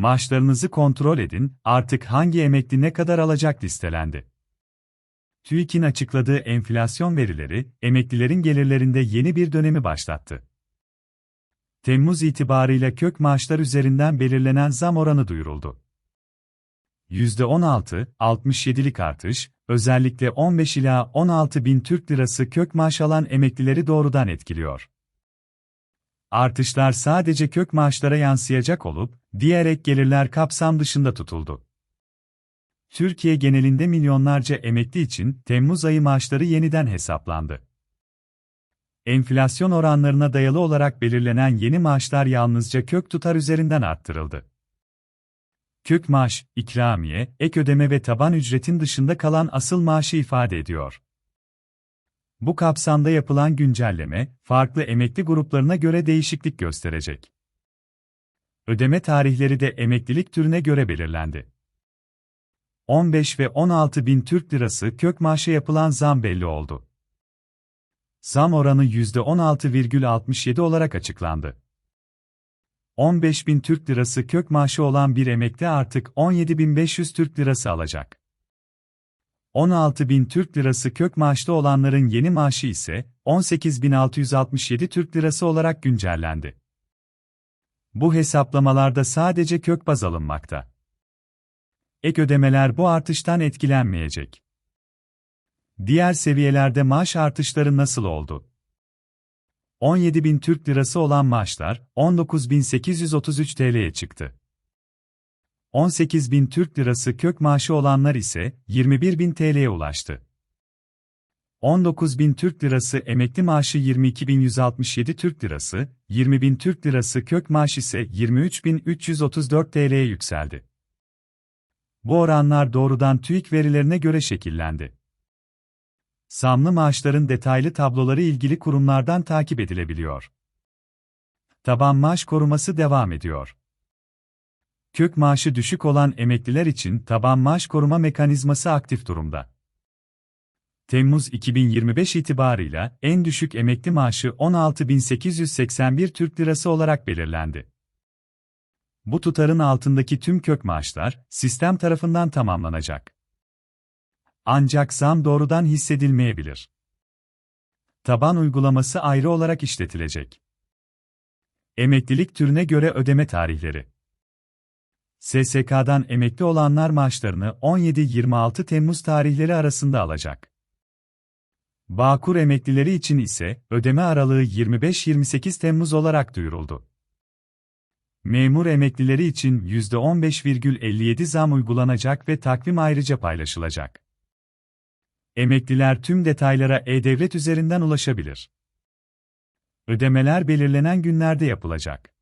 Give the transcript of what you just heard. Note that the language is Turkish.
Maaşlarınızı kontrol edin, artık hangi emekli ne kadar alacak listelendi. TÜİK'in açıkladığı enflasyon verileri, emeklilerin gelirlerinde yeni bir dönemi başlattı. Temmuz itibarıyla kök maaşlar üzerinden belirlenen zam oranı duyuruldu. %16, 67'lik artış, özellikle 15 ila 16 bin Türk lirası kök maaş alan emeklileri doğrudan etkiliyor. Artışlar sadece kök maaşlara yansıyacak olup, diğer ek gelirler kapsam dışında tutuldu. Türkiye genelinde milyonlarca emekli için Temmuz ayı maaşları yeniden hesaplandı. Enflasyon oranlarına dayalı olarak belirlenen yeni maaşlar yalnızca kök tutar üzerinden arttırıldı. Kök maaş, ikramiye, ek ödeme ve taban ücretin dışında kalan asıl maaşı ifade ediyor. Bu kapsamda yapılan güncelleme, farklı emekli gruplarına göre değişiklik gösterecek. Ödeme tarihleri de emeklilik türüne göre belirlendi. 15 ve 16 bin Türk lirası kök maaşa yapılan zam belli oldu. Zam oranı %16,67 olarak açıklandı. 15 bin Türk lirası kök maaşı olan bir emekli artık 17.500 Türk lirası alacak. 16 bin Türk lirası kök maaşlı olanların yeni maaşı ise 18.667 Türk lirası olarak güncellendi. Bu hesaplamalarda sadece kök baz alınmakta. Ek ödemeler bu artıştan etkilenmeyecek. Diğer seviyelerde maaş artışları nasıl oldu? 17.000 Türk Lirası olan maaşlar 19.833 TL'ye çıktı. 18.000 Türk Lirası kök maaşı olanlar ise 21.000 TL'ye ulaştı. 19.000 Türk Lirası emekli maaşı 22.167 Türk Lirası, 20.000 Türk Lirası kök maaş ise 23.334 TL'ye yükseldi. Bu oranlar doğrudan TÜİK verilerine göre şekillendi. Samlı maaşların detaylı tabloları ilgili kurumlardan takip edilebiliyor. Taban maaş koruması devam ediyor. Kök maaşı düşük olan emekliler için taban maaş koruma mekanizması aktif durumda. Temmuz 2025 itibarıyla en düşük emekli maaşı 16.881 Türk Lirası olarak belirlendi. Bu tutarın altındaki tüm kök maaşlar sistem tarafından tamamlanacak. Ancak zam doğrudan hissedilmeyebilir. Taban uygulaması ayrı olarak işletilecek. Emeklilik türüne göre ödeme tarihleri. SSK'dan emekli olanlar maaşlarını 17-26 Temmuz tarihleri arasında alacak. Bağkur emeklileri için ise ödeme aralığı 25-28 Temmuz olarak duyuruldu. Memur emeklileri için %15,57 zam uygulanacak ve takvim ayrıca paylaşılacak. Emekliler tüm detaylara e-devlet üzerinden ulaşabilir. Ödemeler belirlenen günlerde yapılacak.